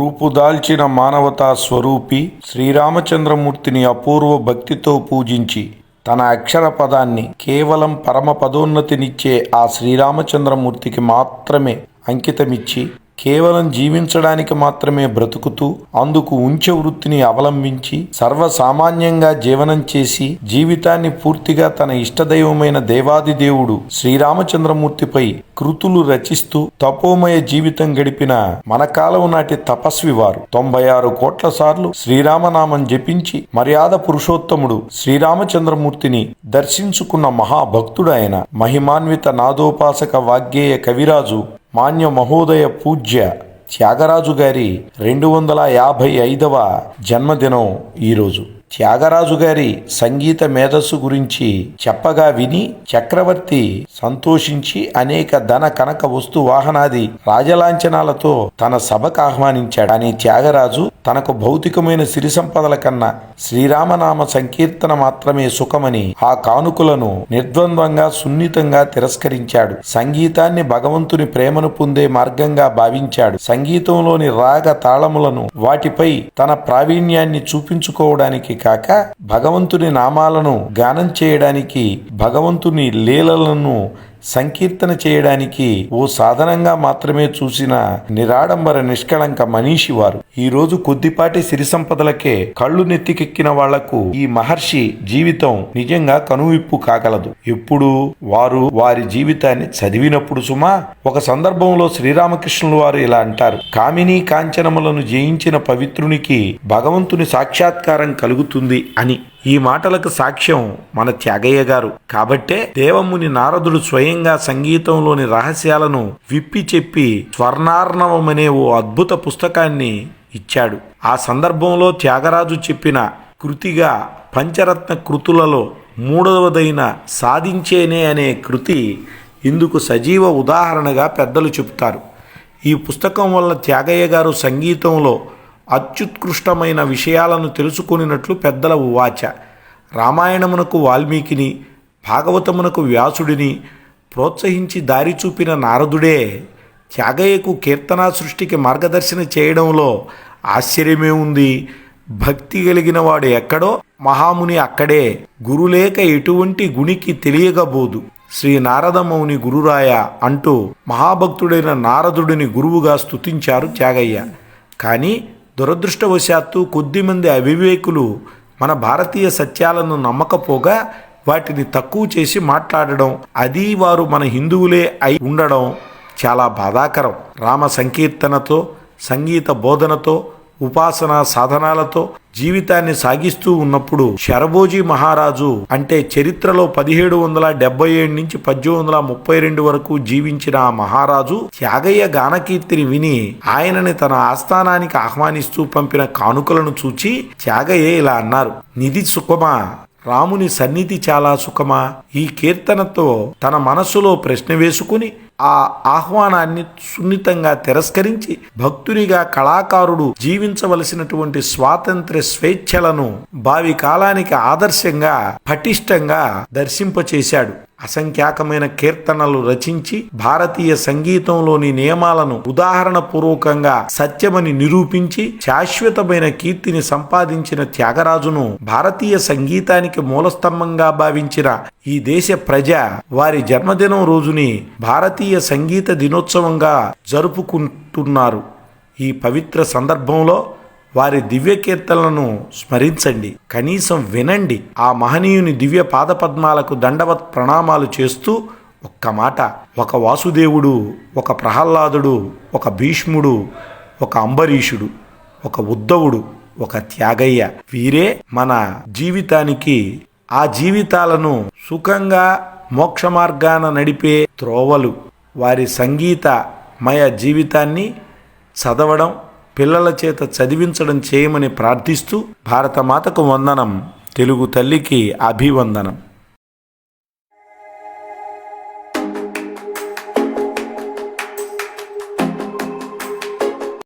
రూపుదాల్చిన మానవతా స్వరూపి శ్రీరామచంద్రమూర్తిని అపూర్వ భక్తితో పూజించి తన అక్షర పదాన్ని కేవలం పరమ పదోన్నతినిచ్చే ఆ శ్రీరామచంద్రమూర్తికి మాత్రమే అంకితమిచ్చి కేవలం జీవించడానికి మాత్రమే బ్రతుకుతూ అందుకు ఉంచ వృత్తిని అవలంబించి సర్వసామాన్యంగా జీవనం చేసి జీవితాన్ని పూర్తిగా తన ఇష్టదైవమైన దేవాది దేవుడు శ్రీరామచంద్రమూర్తిపై కృతులు రచిస్తూ తపోమయ జీవితం గడిపిన మన కాలం నాటి తపస్వి వారు. తొంభై ఆరు కోట్ల సార్లు శ్రీరామనామం జపించి మర్యాద పురుషోత్తముడు శ్రీరామచంద్రమూర్తిని దర్శించుకున్న మహాభక్తుడు ఆయన. మహిమాన్విత నాదోపాసక వాగ్గేయ కవిరాజు మాన్య మహోదయ పూజ్య త్యాగరాజు గారి రెండు వందల యాభై ఐదవ జన్మదినం ఈరోజు. త్యాగరాజు గారి సంగీత మేధస్సు గురించి చెప్పగా విని చక్రవర్తి సంతోషించి అనేక ధన కనక వస్తు వాహనాది రాజలాంఛనాలతో తన సభకు ఆహ్వానించాడు. కానీ త్యాగరాజు తనకు భౌతికమైన సిరి సంపదల కన్నా శ్రీరామనామ సంకీర్తన మాత్రమే సుఖమని ఆ కానుకలను నిర్ద్వంద్వంగా సున్నితంగా తిరస్కరించాడు. సంగీతాన్ని భగవంతుని ప్రేమను పొందే మార్గంగా భావించాడు. సంగీతంలోని రాగ తాళములను వాటిపై తన ప్రావీణ్యాన్ని చూపించుకోవడానికి కాక భగవంతుని నామాలను గానం చేయడానికి భగవంతుని లీలలను సంకీర్తన చేయడానికి ఓ సాధనంగా మాత్రమే చూసిన నిరాడంబర నిష్కళంక మనీషి వారు. ఈరోజు కొద్దిపాటి సిరి సంపదలకే కళ్ళు నెత్తికెక్కిన వాళ్ళకు ఈ మహర్షి జీవితం నిజంగా కనువిప్పు కాగలదు. ఎప్పుడు వారు వారి జీవితాన్ని చదివినప్పుడు సుమా ఒక సందర్భంలో శ్రీరామకృష్ణులు వారు ఇలా అంటారు కామినీ కాంచనములను జయించిన పవిత్రునికి భగవంతుని సాక్షాత్కారం కలుగుతుంది అని. ఈ మాటలకు సాక్ష్యం మన త్యాగయ్య గారు. కాబట్టే దేవముని నారదుడు స్వయంగా సంగీతంలోని రహస్యాలను విప్పి చెప్పి స్వర్ణార్ణవమనే ఓ అద్భుత పుస్తకాన్ని ఇచ్చాడు. ఆ సందర్భంలో త్యాగరాజు చెప్పిన కృతిగా పంచరత్న కృతులలో మూడవదైన సాధించేనే అనే కృతి ఇందుకు సజీవ ఉదాహరణగా పెద్దలు చెబుతారు. ఈ పుస్తకం వల్ల త్యాగయ్య గారు సంగీతంలో అత్యుత్కృష్టమైన విషయాలను తెలుసుకునినట్లు పెద్దల ఉవాచ. రామాయణమునకు వాల్మీకిని భాగవతమునకు వ్యాసుడిని ప్రోత్సహించి దారి చూపిన నారదుడే త్యాగయ్యకు కీర్తనా సృష్టికి మార్గదర్శన చేయడంలో ఆశ్చర్యమే ఉంది. భక్తి కలిగిన వాడు ఎక్కడో మహాముని అక్కడే గురులేక ఎటువంటి గునికి తెలియగబోదు శ్రీ నారదమౌని గురురాయ అంటూ మహాభక్తుడైన నారదుడిని గురువుగా స్తుతించారు త్యాగయ్య. కానీ దురదృష్టవశాత్తు కొద్దిమంది అవివేకులు మన భారతీయ సత్యాలను నమ్మకపోగా వాటిని తక్కువ చేసి మాట్లాడడం అది వారు మన హిందువులే అయి ఉండడం చాలా బాధాకరం. రామ సంకీర్తనతో సంగీత బోధనతో ఉపాసన సాధనాలతో జీవితాన్ని సాగిస్తూ ఉన్నప్పుడు శరభోజీ మహారాజు అంటే చరిత్రలో పదిహేడు వందల డెబ్బై ఏడు నుంచి పద్దెనిమిది వందల ముప్పై రెండు వరకు జీవించిన ఆ మహారాజు త్యాగయ్య గానకీర్తిని విని ఆయనని తన ఆస్థానానికి ఆహ్వానిస్తూ పంపిన కానుకలను చూచి త్యాగయ్య ఇలా అన్నారు. నిధి సుఖమా? రాముని సన్నిధి చాలా సుఖమా? ఈ కీర్తనతో తన మనస్సులో ప్రశ్న వేసుకుని ఆ ఆహ్వానాన్ని సున్నితంగా తిరస్కరించి భక్తునిగా కళాకారుడు జీవించవలసినటువంటి స్వాతంత్ర్య స్వేచ్ఛలను భావి కాలానికి ఆదర్శంగా పటిష్టంగా దర్శింపచేశాడు. అసంఖ్యాకమైన కీర్తనలు రచించి భారతీయ సంగీతంలోని నియమాలను ఉదాహరణ పూర్వకంగా సత్యమని నిరూపించి శాశ్వతమైన కీర్తిని సంపాదించిన త్యాగరాజును భారతీయ సంగీతానికి మూలస్తంభంగా భావించిన ఈ దేశ ప్రజ వారి జన్మదినం రోజుని భారతీయ సంగీత దినోత్సవంగా జరుపుకుంటున్నారు. ఈ పవిత్ర సందర్భంలో వారి దివ్య కీర్తనలను స్మరించండి. కనీసం వినండి. ఆ మహనీయుని దివ్య పాదపద్మాలకు దండవత్ ప్రణామాలు చేస్తూ ఒక్క మాట. ఒక వాసుదేవుడు ఒక ప్రహ్లాదుడు ఒక భీష్ముడు ఒక అంబరీషుడు ఒక ఉద్ధవుడు ఒక త్యాగయ్య. వీరే మన జీవితానికి ఆ జీవితాలను సుఖంగా మోక్ష మార్గాన నడిపే త్రోవలు. వారి సంగీతమయ జీవితాన్ని చదవడం పిల్లల చేత చదివించడం చేయమని ప్రార్థిస్తూ భారతమాతకు వందనం తెలుగు తల్లికి అభివందనం.